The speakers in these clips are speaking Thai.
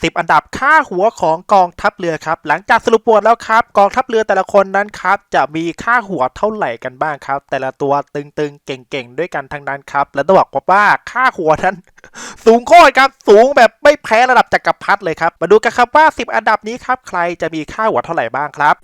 10 อันดับค่าหัวของกองทัพเรือครับ หลังจากสรุปบทแล้วครับ กองทัพเรือแต่ละคนนั้นครับ จะมีค่าหัวเท่าไหร่กันบ้างครับ แต่ละตัวตึงๆ เก่งๆ ด้วยกันทั้งนั้นครับ และต้องบอกว่าค่าหัวนั้น สูงโคตรครับ สูงแบบไม่แพ้ระดับจักรพรรดิเลยครับ มาดูกันครับว่า 10 อันดับนี้ครับ ใครจะมีค่าหัวเท่าไหร่บ้างครับ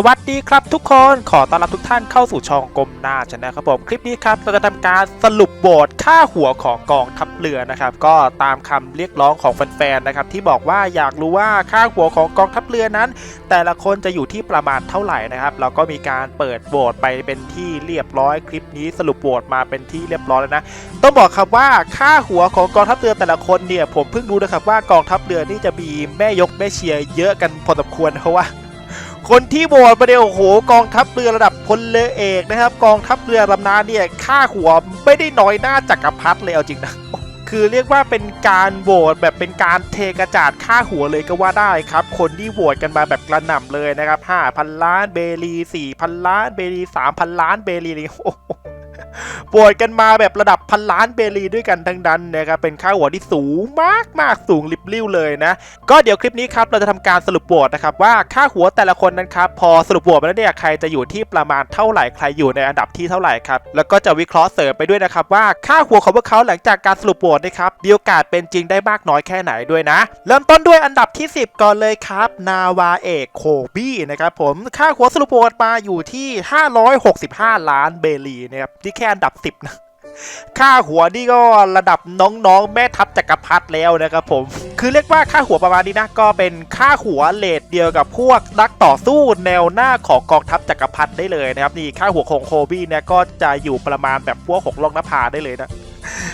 สวัสดีครับทุกคนขอต้อนรับทุกท่านเข้าสู่ช่องกลมหน้าชนะครับผมคลิปนี้ครับเราจะทำการสรุปโบทค่าหัวของกองทัพเรือนะครับ ก็ตามคำเรียกร้องของแฟนๆนะครับที่บอกว่าอยากรู้ว่าค่าหัวของกองทัพเรือนั้น แต่ละคนจะอยู่ที่ประมาณเท่าไหร่นะครับ เราก็มีการเปิดโบทไปเป็นที่เรียบร้อยคลิปนี้สรุปโบทมาเป็นที่เรียบร้อยแล้วนะต้องบอกครับว่าค่าหัวของกองทัพเรือแต่ละคนเนี่ยผมเพิ่งรู้นะครับว่ากองทัพเรือนี่จะมีแม่ยกแม่เชียร์เยอะกันพอสมควรเพราะว่า คนที่โหวตมาเนี่ยโอ้โหกองทัพเรือระดับพลเรือเอกนะครับ กองทัพเรือลำน้ำเนี่ยค่าหัวไม่ได้น้อยหน้าจักรพรรดิเลยเอาจริงนะคือเรียกว่าเป็นการโหวตแบบเป็นการเทกระจาดค่าหัวเลยก็ว่าได้ครับ คนที่โหวตกันมาแบบกระหน่ำเลยนะครับ 5,000 ล้านเบลี4,000 ล้านเบลี3,000 ล้านเบลีเลยโอ้ โหโหวตกันมาแบบระดับพันล้านเบลีด้วยกันทั้งนั้นนะครับเป็นค่าหัวที่สูงมากมากสูงลิบลิ่วเลยนะ ก็เดี๋ยวคลิปนี้ครับเราจะทำการสรุปโหวตนะครับว่าค่าหัวแต่ละคนนั้นครับพอสรุปโหวตมาแล้วเนี่ยใครจะอยู่ที่ประมาณเท่าไหร่ใครอยู่ในอันดับที่เท่าไหร่ครับแล้วก็จะวิเคราะห์เสริมไปด้วยนะครับว่าค่าหัวของพวกเขาหลังจากการสรุปโหวตนะครับมีโอกาสเป็นจริงได้มากน้อยแค่ไหนด้วยนะ เริ่มต้นด้วยอันดับที่ 10 ก่อนเลยครับ นาวาเอกโคบี้นะครับผมค่าหัวสรุปโหวตมาอยู่ที่ 565 ล้านเบลีนะครับที่แค่อันดับ10นะ ค่าหัวนี่ก็ระดับน้องๆ แม่ทัพจักรพรรดิแล้วนะครับผม คือเรียกว่าค่าหัวประมาณนี้นะ ก็เป็นค่าหัวเลทเดียวกับพวกนักต่อสู้แนวหน้าของกองทัพจักรพรรดิได้เลยนะครับนี่ค่าหัวของโคบี้เนี่ยก็จะอยู่ประมาณแบบพวกหกลองนภาได้เลยนะ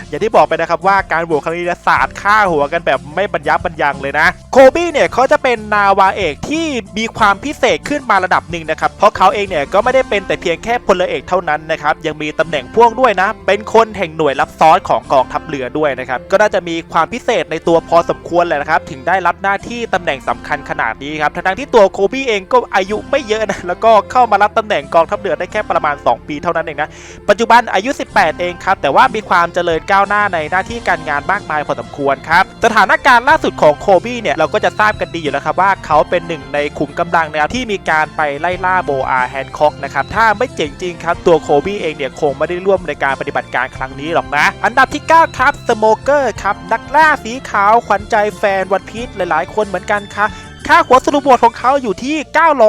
อย่างที่บอกไปนะครับว่าการโหวตครั้งนี้เนยศาสตร์ค่าหัวกันแบบไม่บรรยับบรรยังเลยนะ โคบี้เนี่ยเขาจะเป็นนาวาเอกที่มีความพิเศษขึ้นมาระดับหนึ่งนะครับ เพราะเขาเองเนี่ยก็ไม่ได้เป็นแต่เพียงแค่พลเอกเท่านั้นนะครับ ยังมีตำแหน่งพ่วงด้วยนะ เป็นคนแห่งหน่วยรับซ้อนของกองทัพเรือด้วยนะครับ ก็น่าจะมีความพิเศษในตัวพอสมควรเลยนะครับ ถึงได้รับหน้าที่ตำแหน่งสำคัญขนาดนี้ครับ ทั้งที่ตัวโคบี้เองก็อายุไม่เยอะนะ แล้วก็เข้ามารับตำแหน่งกองทัพเรือได้แค่ประมาณ 2 ปีเท่านั้นเองนะ ปัจจุบันอายุ 18 เองครับ แต่ว่ามีความเจริญก้าวหน้าในหน้าที่การงานมากมายพอสมควรครับสถานการณ์ล่าสุดของโคบี้เนี่ยเราก็จะทราบกันดีอยู่แล้วครับว่าเขาเป็นหนึ่งในขุมกำลังนะครับที่มีการไปไล่ล่าโบอาแฮนค็อกนะครับถ้าไม่เจ๋งจริงครับตัวโคบี้เองเนี่ยคงไม่ได้ร่วมในการปฏิบัติการครั้งนี้หรอกนะอันดับที่ 9 ครับสโมเกอร์ครับนักล่าสีขาวขวัญใจแฟนวันพีชหลาย ๆ คนเหมือนกันครับ ค่าหัวสรุปบทของเขาอยู่ที่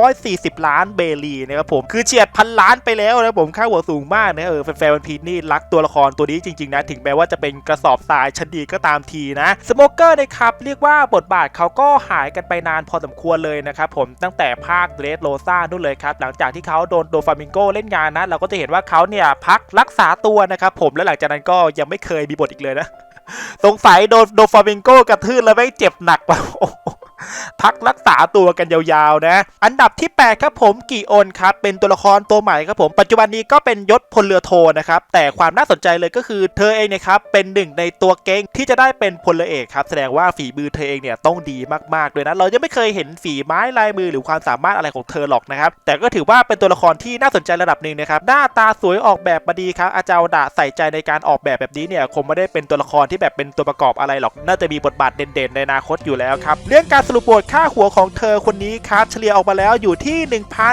940 ล้านเบลีนะครับผม คือเฉียดพันล้านไปแล้วนะผมค่าหัวสูงมากนะเออแฟนๆวันพีนี่รักตัวละครตัวนี้จริงๆนะ ถึงแม้ว่าจะเป็นกระสอบทรายชั้นดีก็ตามทีนะสโมเกอร์นะครับ เรียกว่าบทบาทเขาก็หายกันไปนานพอสมควรเลยนะครับผมตั้งแต่ภาคเดรสโรซ่านู่นเลยครับ หลังจากที่เขาโดนโดฟามิงโกเล่นงานนะ เราก็จะเห็นว่าเขาเนี่ยพักรักษาตัวนะครับผมและหลังจากนั้นก็ยังไม่เคยมีบทอีกเลยนะสงสัยโดนโดฟามิงโกกระทืบแล้วไม่เจ็บหนักว่ะ พักรักษาตัวกันยาวๆนะ อันดับที่ 8 ครับผมกีโอนครับ เป็นตัวละครตัวใหม่ครับผม ปัจจุบันนี้ก็เป็นยศพลเรือโทนะครับ แต่ความน่าสนใจเลยก็คือเธอเองเนี่ยครับ เป็นหนึ่งในตัวเก่งที่จะได้เป็นพลเรือเอกครับ แสดงว่าฝีมือเธอเองเนี่ยต้องดีมากๆเลยนะ เรายังไม่เคยเห็นฝีไม้ลายมือหรือความสามารถอะไรของเธอหรอกนะครับ แต่ก็ถือว่าเป็นตัวละครที่น่าสนใจระดับหนึ่งนะครับ หน้าตาสวยออกแบบมาดีครับ อาจารย์ดาใส่ใจในการออกแบบแบบนี้เนี่ยคงไม่ได้เป็นตัวละครที่แบบเป็นตัวประกอบอะไรหรอก น่าจะมีบทบาทเด่นๆ ในอนาคตอยู่แล้วครับ เรื่องการสรุปบทค่าหัวของเธอคนนี้ครับเฉลี่ยออกมาแล้วอยู่ที่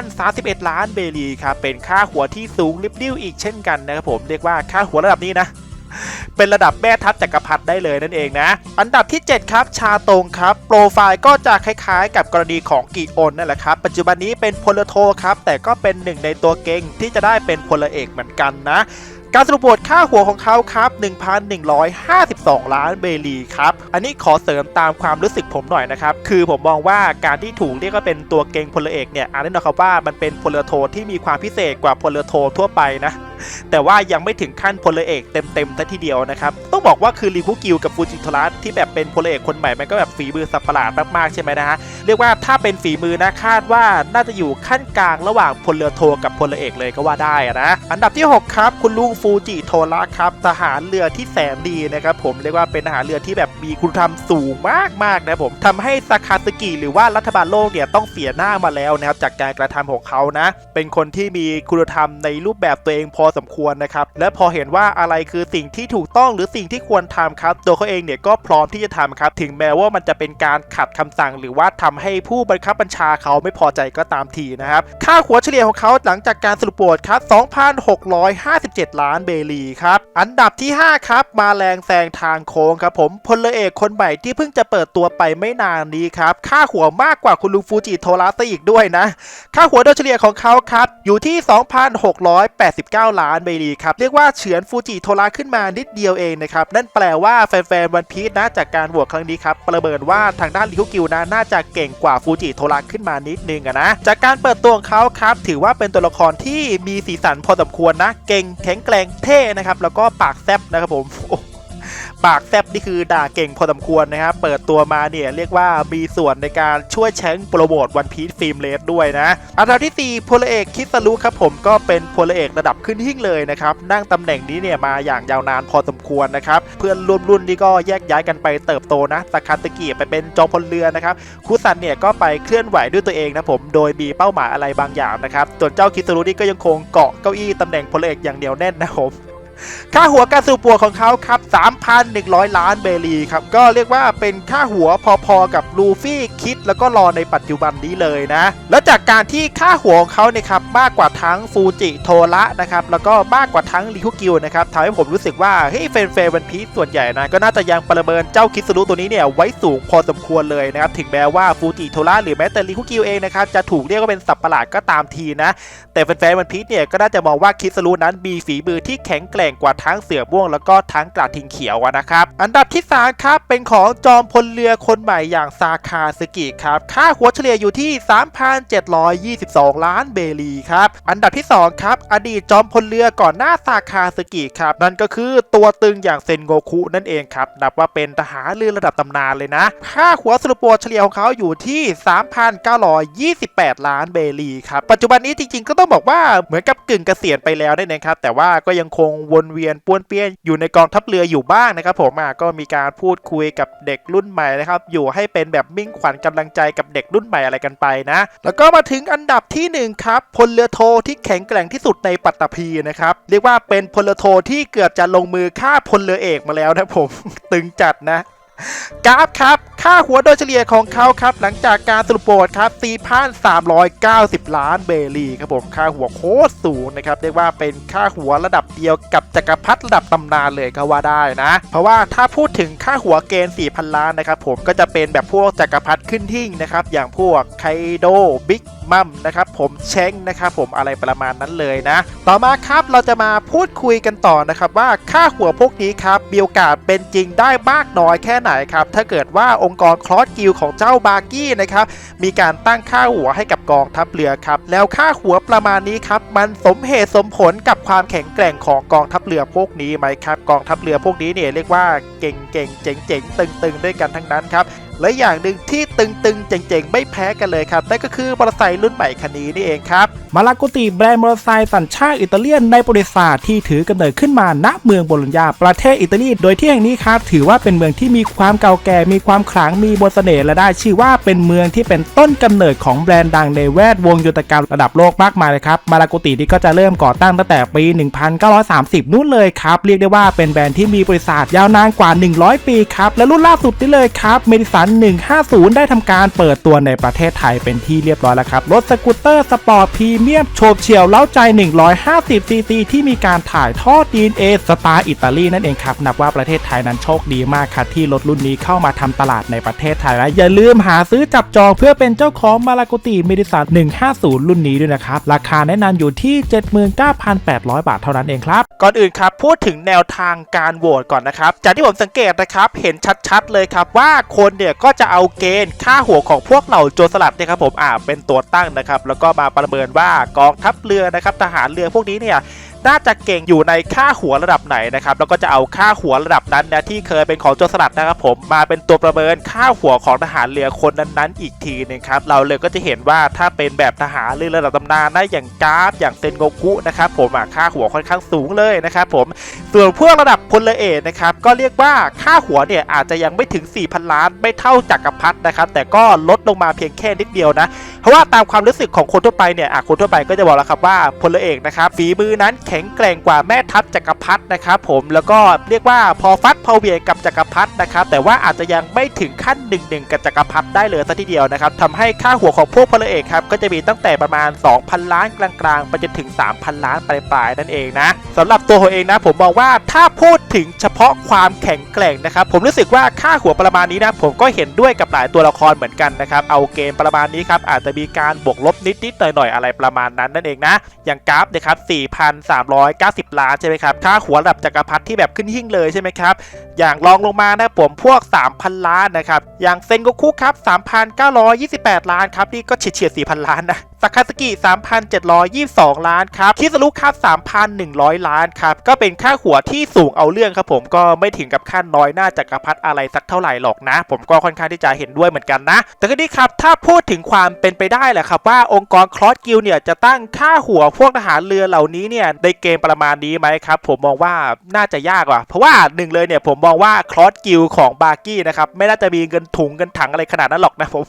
1,031 ล้านเบลีครับเป็นค่าหัวที่สูงลิบลิ่วอีกเช่นกันนะครับผมเรียกว่าค่าหัวระดับนี้นะเป็นระดับแม่ทัพจักรพรรดิได้เลยนั่นเองนะ อันดับที่ 7 ครับ ชาตงครับ โปรไฟล์ก็จะคล้ายๆ กับกรณีของกีโอนนั่นแหละครับ ปัจจุบันนี้เป็นพลโทครับ แต่ก็เป็นหนึ่งในตัวเก่งที่จะได้เป็นพลเอกเหมือนกันนะ การสรุปบทค่าหัวของเขาครับ 1,152 ล้านเบลีครับ อันนี้ขอเสริมตามความรู้สึกผมหน่อยนะครับ คือผมมองว่าการที่ถูกเรียกว่าเป็นตัวเก่งพลเอกเนี่ยอันนี้นะครับว่ามันเป็นพลโทที่มีความพิเศษกว่าพลโททั่วไปนะ แต่ว่ายังไม่ถึงขั้นพลเอกเต็มๆซะทีเดียวนะครับต้องบอกว่าคือริคุกิวกับฟูจิโทรัสที่แบบเป็นพลเอกคนใหม่มันก็แบบฝีมือสับประหลาดมากๆใช่ไหมนะฮะเรียกว่าถ้าเป็นฝีมือนะคาดว่าน่าจะอยู่ขั้นกลางระหว่างพลเรือโทกับพลเอกเลยก็ว่าได้นะอันดับที่ 6 ครับ คุณลุงฟูจิโทระครับทหารเรือที่แสนดีนะครับผมเรียกว่าเป็นทหารเรือที่แบบมีคุณธรรมสูงมากๆนะผมทำให้ซาคาสกิหรือว่ารัฐบาลโลกเนี่ยต้องเสียหน้ามาแล้วนะครับจากการกระทำของเขานะ เป็นคนที่มีคุณธรรมในรูปแบบตัวเองพอสมควรนะครับ และพอเห็นว่าอะไรคือสิ่งที่ถูกต้องหรือสิ่งที่ควรทำครับตัวเขาเองเนี่ยก็พร้อมที่จะทำครับ ถึงแม้ว่ามันจะเป็นการขัดคำสั่ง หรือว่าทำให้ผู้บังคับบัญชาเขาไม่พอใจก็ตามทีนะครับ ค่าหัวเฉลี่ยของเขาหลังจากการสรุปโหวตครับ 2,657 ล้านเบลีครับ อันดับที่ 5 ครับ มาแรงแซงทางโค้งครับผมพลเอกคนใหม่ที่เพิ่งจะเปิดตัวไปไม่นานนี้ครับ ค่าหัวมากกว่าคุณลุงฟูจิโทระซะอีกด้วยนะ ค่าหัวโดยเฉลี่ยของเขาครับอยู่ที่ 2,689ล้านเบลีครับเรียกว่าเฉือนฟูจิโทระขึ้นมานิดเดียวเองนะครับนั่นแปลว่าแฟนๆวันพีชนะจากการหวกครั้งนี้ครับประเมินว่าทางด้านลิคุกิวนะน่าจะเก่งกว่าฟูจิโทระขึ้นมานิดนึงนะจากการเปิดตัวของเขาครับถือว่าเป็นตัวละครที่มีสีสันพอสมควรนะ เก่งแข็งแกร่งเท่นะครับแล้วก็ปากแซบนะครับผมโอ้ ปากแซบนี่คือด่าเก่งพอสมควรนะครับเปิดตัวมาเนี่ยเรียกว่ามีส่วนในการช่วยแชงโปรโมทวันพี e ฟิล์มเลสด้วยนะอันดับที่4พลเอกคิสรุครับผมก็เป็นพลเอกระดับขึ้นหิ่งเลยนะครับนั่งตำแหน่งนี้เนี่ยมาอย่างยาวนานพอสมควรนะครับเพื่อนร่วมรุ่นนี่ก็แยกย้ายกันไปเติบโตนะสาคาตะกิไปเป็นจอมพลเรือนะครับคุซันเนี่ยก็ไปเคลื่อนไหวด้วยตัวเองนะผมโดยมีเป้าหมายอะไรบางอย่างนะครับส่วนเจ้าคิสรุนี่ก็ยังคงเกาะเก้าอี้ตำแหน่งพลเอกอย่างเหนียวแน่นนะครับผม ค่าหัวการสูบปัวของเขาครับ 3,100 ล้านเบลีครับ ก็เรียกว่าเป็นค่าหัวพอๆกับลูฟี่คิดแล้วก็รอในปัจจุบันนี้เลยนะ แล้วจากการที่ค่าหัวของเขาเนี่ยครับมากกว่าทั้งฟูจิโทระนะครับแล้วก็มากกว่าทั้งริคุกิวนะครับทำให้ผมรู้สึกว่าเฮ้ยแฟนๆวันพีส่วนใหญ่นะก็น่าจะยังประเมินเจ้าคิสรุตัวนี้เนี่ยไว้สูงพอสมควรเลยนะครับถึงแม้ว่าฟูจิโทระหรือแม้แต่ริคุกิวเองนะครับจะถูกเรียกว่าเป็นสับประหลาดก็ตามทีนะ แต่แฟนๆวันพีเนี่ยก็น่าจะมองว่าคิสรุนั้นมีฝีมือที่แข็งแกร่งกว่าทั้งเสือม่วงแล้วก็ทั้งกระทิงเขียวอะนะครับ อันดับที่3ครับเป็นของจอมพลเรือคนใหม่อย่างซาคาสกิครับ ค่าหัวเฉลี่ยอยู่ที่ 3,722 ล้านเบลีครับ อันดับที่2ครับอดีตจอมพลเรือก่อนหน้าซาคาสกิครับ นั่นก็คือตัวตึงอย่างเซนโงคุนั่นเองครับ นับว่าเป็นทหารเรือระดับตำนานเลยนะ ค่าหัวสรุปโปรเฉลี่ยของเขาอยู่ที่ 3,928 ล้านเบลีครับ ปัจจุบันนี้จริงๆ ก็ต้องบอกว่าเหมือนกับกึ่งเกษียณไปแล้วนั่นเองครับ แต่ว่าก็ยังคงวนนเวียนป้วนเปี้ยนอยู่ในกองทัพเรืออยู่บ้างนะครับผมอะก็มีการพูดคุยกับเด็กรุ่นใหม่นะครับอยู่ให้เป็นแบบมิ่งขวัญกำลังใจกับเด็กรุ่นใหม่อะไรกันไปนะ แล้วก็มาถึงอันดับทีหนึ่1 ครับพลเรือโทที่แข็งแกร่งที่สุดในปัตตภีนะครับเรียกว่าเป็นพลเรือโทที่เกือบจะลงมือฆ่าพลเรือเอกมาแล้วนะผม ตึงจัดนะกราฟครับ ค่าหัวโดยเฉลี่ยของเขาครับหลังจากการสรุปโบทครับ4,390ล้านเบลีครับผมค่าหัวโคตรสูงนะครับเรียกว่าเป็นค่าหัวระดับเดียวกับจักรพรรดิระดับตำนานเลยก็ว่าได้นะ เพราะว่าถ้าพูดถึงค่าหัวเกณฑ์4,000ล้านนะครับผมก็จะเป็นแบบพวกจักรพรรดิขึ้นทิ้งนะครับอย่างพวกไคโดบิ๊กมัมนะครับผมเช้งนะครับผมอะไรประมาณนั้นเลยนะ ต่อมาครับเราจะมาพูดคุยกันต่อนะครับว่าค่าหัวพวกนี้ครับมีโอกาสเป็นจริงได้มากน้อยแค่ไหนครับถ้าเกิดว่าองค์กรคลอสกิลของเจ้าบาร์กี้นะครับมีการตั้งค่าหัวให้กับกองทัพเรือครับแล้วค่าหัวประมาณนี้ครับมันสมเหตุสมผลกับความแข็งแกร่งของกองทัพเรือพวกนี้ไหมครับกองทัพเรือพวกนี้เนี่ยเรียกว่าเก่งเก่งๆเจ๋งเจ๋งๆตึงๆ ด้วยกันทั้งนั้นครับ และอย่างหนึ่งที่ตึงๆเจ๋งๆ ไม่แพ้กันเลยครับนั่นก็คือมอเตอร์ไซค์รุ่นใหม่คันนี้นี่เองครับมาลากุติแบรนด์มอเตอร์ไซค์สัญชาติอิตาเลียนในประวัติศาสตร์ที่ถือกำเนิดขึ้นมาณเมืองโบโลญญาประเทศอิตาลี โดยที่แห่งนี้ครับถือว่าเป็นเมืองที่มีความเก่าแก่มีความขลังมีบนเสน่ห์และได้ชื่อว่าเป็นเมืองที่เป็นต้นกำเนิดของแบรนด์ดังในแวดวงยุทธการระดับโลกมากมายเลยครับมาลากุตินี่ก็จะเริ่มก่อตั้งตั้งแต่ปี 1930 นู่นเลยครับเรียกได้ว่าเป็นแบรนด์ที่มีบริษัทยาวนานกว่า 100 ปีครับและรุ่นล่าสุดนี่เลยครับเมดิสัน 150 ได้ทำการเปิดตัวในประเทศไทยเป็นที่เรียบร้อยแล้วครับ รถสกูตเตอร์สปอร์ตพรีเมียมโฉบเฉี่ยวเล้าใจ 150 ซีซีที่มีการถ่ายทอด DNA สไตล์อิตาลีนั่นเองครับ นับว่าประเทศไทยนั้นโชคดีมากครับที่รถรุ่นนี้เข้ามาทำตลาดในประเทศไทยและอย่าลืมหาซื้อจับจองเพื่อเป็นเจ้าของมาลากุติเมดิสัน150 รุ่นนี้ด้วยนะครับ ราคาแนะนำอยู่ที่ 79,800 บาทเท่านั้นเองครับ ก่อนอื่นครับพูดถึงแนวทางการโหวตก่อนนะครับ จากที่ผมสังเกตนะครับเห็นชัดๆเลยครับว่าคนเนี่ยก็จะเอาเกณฑ์ค่าหัวของพวกเหล่าโจรสลัดเนี่ยครับผมอ่าเป็นตัวตั้งนะครับ แล้วก็มาประเมินว่ากองทัพเรือนะครับทหารเรือพวกนี้เนี่ย น่าจะเก่งอยู่ในค่าหัวระดับไหนนะครับแล้วก็จะเอาค่าหัวระดับนั้นนะที่เคยเป็นของโจรสลัดนะครับผมมาเป็นตัวประเมินค่าหัวของทหารเรือคนนั้นๆ อีกทีหนึงครับเราเลยก็จะเห็นว่าถ้าเป็นแบบทหารเรือระดับตำนานนะอย่างกราฟอย่างเซนโกกุนะครับผมค่าหัวค่อนข้างสูงเลยนะครับผมส่วนพวกระดับพลเอกนะครับก็เรียกว่าค่าหัวเนี่ยอาจจะยังไม่ถึง 4,000 ล้าน ไม่เท่าจักรพรรดินะครับแต่ก็ลดลงมาเพียงแค่นิดเดียวนะเพราะว่าตามความรู้สึกของคนทั่วไปเนี่ยคนทั่วไปก็จะบอกแล้วครับว่าพลเอกนะครับฝีมือนั้นแข็งแกร่งกว่าแม่ทัพจักรพรรดินะครับผมแล้วก็เรียกว่าพอฟัดพอเวียงกับจักรพรรดินะครับแต่ว่าอาจจะยังไม่ถึงขั้นหนึ่งหนึ่งกับจักรพรรดิได้เลยสัทีเดียวนะครับทำให้ค่าหัวของพวกพลเอกครับก็จะมีตั้งแต่ประมาณ 2,000 ล้านกลางๆไปจนถึง 3,000 ล้านปลายๆนั่นเองนะสำหรับตัวผมเองนะผมมองว่าถ้าพูดถึงเฉพาะความแข็งแกร่งนะครับผมรู้สึกว่าค่าหัวประมาณนี้นะผมก็เห็นด้วยกับหลายตัวละครเหมือนกันนะครับเอาเกมประมาณนี้ครับอาจจะมีการบวกลบนิดๆหน่อยๆอะไรประมาณนั้นนั่นเองนะอย่างกราฟนะครับ390 ล้านใช่ไหมครับ ค่าหัวระดับจักรพรรดิที่แบบขึ้นหิ่งเลยใช่ไหมครับ อย่างรองลงมานะผมพวก 3,000 ล้านนะครับ อย่างเซนโกคุครับ 3,928 ล้านครับ นี่ก็เฉียดเฉียด4,000 ล้านนะ สากาสกิ 3,722 ล้านครับคิสรุครับ3,100 ล้านครับก็เป็นค่าหัวที่สูงเอาเรื่องครับผมก็ไม่ถึงกับขั้นน้อยหน้าจักรพรรดิอะไรสักเท่าไหร่หรอกนะ ผมก็ค่อนข้างที่จะเห็นด้วยเหมือนกันนะ แต่ก็นี่ครับถ้าพูดถึงความเป็นไปได้แหละครับว่าองค์กรคลอสกิลเนี่ยจะตั้งค่าหัวพวกทหารเรือเหล่านี้เนี่ยในเกมประมาณนี้ไหมครับผมมองว่าน่าจะยากว่ะเพราะว่าหนึ่งเลยเนี่ยผมมองว่าคลอสกิลของบาร์กี้นะครับไม่น่าจะมีเงินถุงเงินถังอะไรขนาดนั้นหรอกนะผม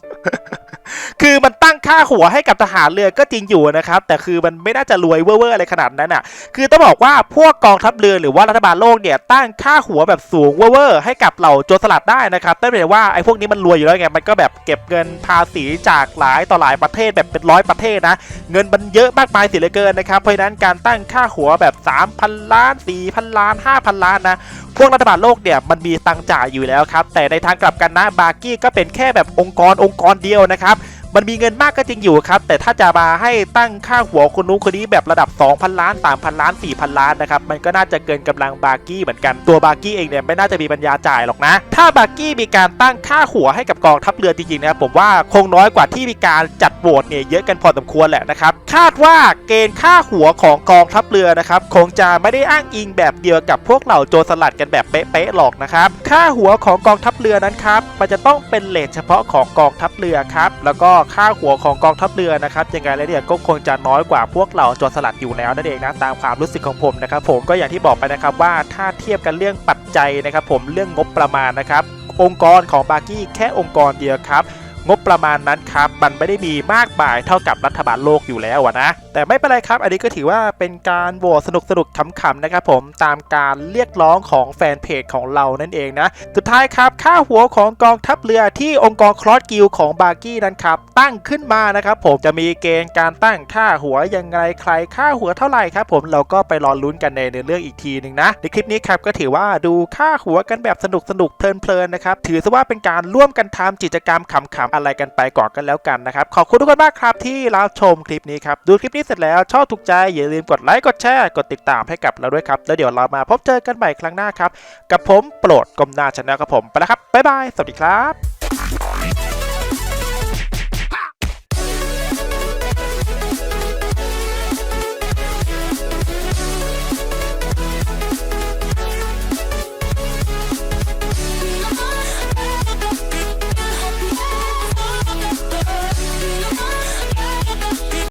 คือมันตั้งค่าหัวให้กับทหารเรือก็จริงอยู่นะครับ แต่คือมันไม่น่าจะรวยเว่อร์อะไรขนาดนั้นอะ คือต้องบอกว่าพวกกองทัพเรือหรือว่ารัฐบาลโลกเนี่ยตั้งค่าหัวแบบสูงเว่อร์ให้กับเหล่าโจรสลัดได้นะครับนั่นแปลว่าไอ้พวกนี้มันรวยอยู่แล้วไงมันก็แบบเก็บเงินภาษีจากหลายต่อหลายประเทศแบบเป็นร้อยประเทศนะ เงินมันเยอะมากมายเสียเหลือเกินนะครับ เพราะนั้นการตั้งค่าหัวแบบ 3,000 ล้าน 4,000 ล้าน 5,000 ล้านนะพวกรัฐบาลโลกเนี่ยมันมีตังค์จ่ายอยู่แล้วครับ แต่ในทางกลับกันนะบาร์กี้ก็เป็นแค่แบบองค์กรองค์กรเดียวนะครับ มันมีเงินมากก็จริงอยู่ครับ แต่ถ้าจะมาให้ตั้งค่าหัวคนนู้นคนนี้แบบระดับ 2,000 ล้าน 3,000 ล้าน 4,000 ล้านนะครับ มันก็น่าจะเกินกำลังบาร์กี้เหมือนกัน ตัวบาร์กี้เองเนี่ยไม่น่าจะมีปัญญาจ่ายหรอกนะ ถ้าบาร์กี้มีการตั้งค่าหัวให้กับกองทัพเรือจริงๆนะครับผมว่าคงน้อยกว่าที่มีการจัดโหวตเนี่ยเยอะกันพอสมควรแหละนะครับ คาดว่าเกณฑ์ค่าหัวของกองทัพเรือนะครับคงจะไม่ได้อ้างอิงแบบเดียวกับพวกเหล่าโจรสลัดกันแบบเป๊ะๆหรอกนะครับ ค่าหัวของกองทัพเรือนั้นครับมันจะต้องเป็นเลทเฉพาะของกองทัพเรือครับแล้วก็ค่าหัวของกองทัพเรือนะครับยังไงแล้วเนี่ยก็คงจะน้อยกว่าพวกเหล่าจอสลัดอยู่แล้วนั่นเองนะตามความรู้สึกของผมนะครับผมก็อย่างที่บอกไปนะครับว่าถ้าเทียบกันเรื่องปัจจัยนะครับผมเรื่องงบประมาณนะครับองค์กรของบาร์กี้แค่องค์กรเดียวครับ งบประมาณนั้นครับ มันไม่ได้มีมากมายเท่ากับรัฐบาลโลกอยู่แล้วนะ แต่ไม่เป็นไรครับ อันนี้ก็ถือว่าเป็นการโหวตสนุกสนุกขำๆนะครับผมตามการเรียกร้องของแฟนเพจของเรานั่นเองนะ สุดท้ายครับ ค่าหัวของกองทัพเรือที่องค์กรคลอสกิลของบาร์กี้นั้นครับ ตั้งขึ้นมานะครับผมจะมีเกณฑ์การตั้งค่าหัวยังไงใครค่าหัวเท่าไหร่ครับผมเราก็ไปรอลุ้นกันในเรื่องอีกทีหนึ่งนะในคลิปนี้ครับก็ถือว่าดูค่าหัวกันแบบสนุกสนุกเพลินๆนะครับถือซะว่าเป็นการร่วมกันทำกิจกรรมขำๆอะไรกันไปก่อนกันแล้วกันนะครับ ขอบคุณทุกคนมากครับที่รับชมคลิปนี้ครับ ดูคลิปนี้เสร็จแล้วชอบถูกใจอย่าลืมกดไลค์กดแชร์กดติดตามให้กับเราด้วยครับ แล้วเดี๋ยวเรามาพบเจอกันใหม่ครั้งหน้าครับ กับผมโปรดกลมหน้าชาแนลครับผมไปแล้วครับบ๊ายบายสวัสดีครับ